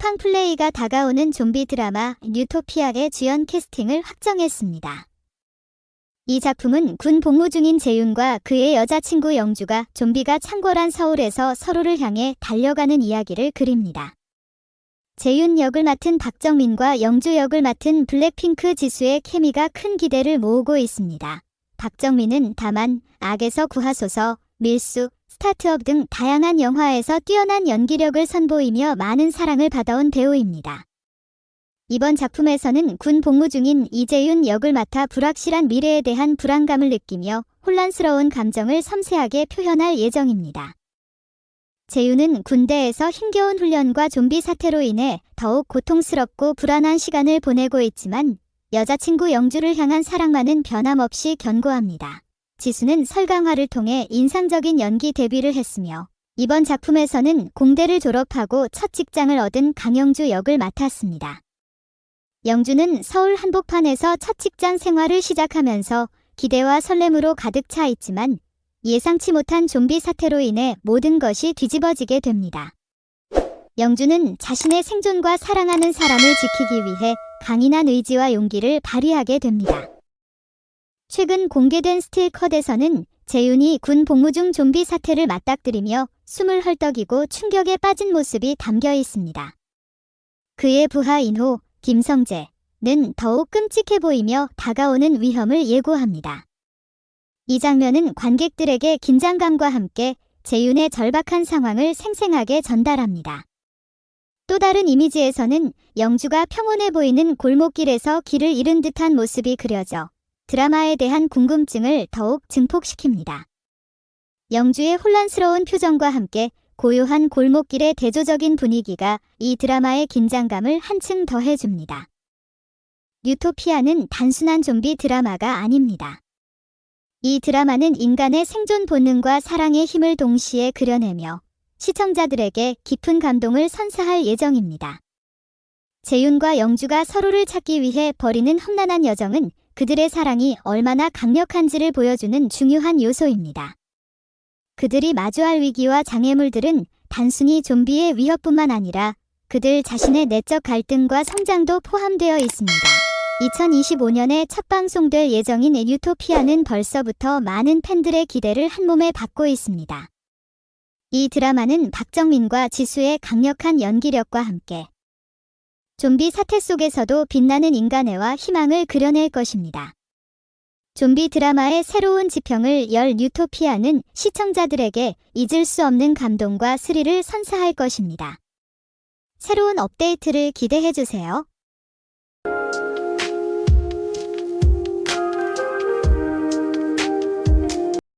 한방 플레이가 다가오는 좀비 드라마 뉴토피아의 주연 캐스팅을 확정했습니다. 이 작품은 군 복무 중인 재윤과 그의 여자친구 영주가 좀비가 창궐한 서울에서 서로를 향해 달려가는 이야기를 그립니다. 재윤 역을 맡은 박정민과 영주 역을 맡은 블랙핑크 지수의 케미가 큰 기대를 모으고 있습니다. 박정민은 다만 악에서 구하소서, 밀수, 스타트업 등 다양한 영화에서 뛰어난 연기력을 선보이며 많은 사랑을 받아온 배우입니다. 이번 작품에서는 군 복무 중인 이재윤 역을 맡아 불확실한 미래에 대한 불안감을 느끼며 혼란스러운 감정을 섬세하게 표현할 예정입니다. 재윤은 군대에서 힘겨운 훈련과 좀비 사태로 인해 더욱 고통스럽고 불안한 시간을 보내고 있지만 여자친구 영주를 향한 사랑만은 변함없이 견고합니다. 지수는 설강화를 통해 인상적인 연기 데뷔를 했으며 이번 작품에서는 공대를 졸업하고 첫 직장을 얻은 강영주 역을 맡았습니다. 영주는 서울 한복판에서 첫 직장 생활을 시작하면서 기대와 설렘으로 가득 차 있지만 예상치 못한 좀비 사태로 인해 모든 것이 뒤집어지게 됩니다. 영주는 자신의 생존과 사랑하는 사람을 지키기 위해 강인한 의지와 용기를 발휘하게 됩니다. 최근 공개된 스틸 컷에서는 재윤이 군 복무 중 좀비 사태를 맞닥뜨리며 숨을 헐떡이고 충격에 빠진 모습이 담겨 있습니다. 그의 부하 인호, 김성재는 더욱 끔찍해 보이며 다가오는 위험을 예고합니다. 이 장면은 관객들에게 긴장감과 함께 재윤의 절박한 상황을 생생하게 전달합니다. 또 다른 이미지에서는 영주가 평온해 보이는 골목길에서 길을 잃은 듯한 모습이 그려져 드라마에 대한 궁금증을 더욱 증폭시킵니다. 영주의 혼란스러운 표정과 함께 고요한 골목길의 대조적인 분위기가 이 드라마의 긴장감을 한층 더해줍니다. 뉴토피아는 단순한 좀비 드라마가 아닙니다. 이 드라마는 인간의 생존 본능과 사랑의 힘을 동시에 그려내며 시청자들에게 깊은 감동을 선사할 예정입니다. 재윤과 영주가 서로를 찾기 위해 벌이는 험난한 여정은 그들의 사랑이 얼마나 강력한지를 보여주는 중요한 요소입니다. 그들이 마주할 위기와 장애물들은 단순히 좀비의 위협뿐만 아니라 그들 자신의 내적 갈등과 성장도 포함되어 있습니다. 2025년에 첫 방송될 예정인 유토피아는 벌써부터 많은 팬들의 기대를 한몸에 받고 있습니다. 이 드라마는 박정민과 지수의 강력한 연기력과 함께 좀비 사태 속에서도 빛나는 인간애와 희망을 그려낼 것입니다. 좀비 드라마의 새로운 지평을 열 뉴토피아는 시청자들에게 잊을 수 없는 감동과 스릴을 선사할 것입니다. 새로운 업데이트를 기대해주세요.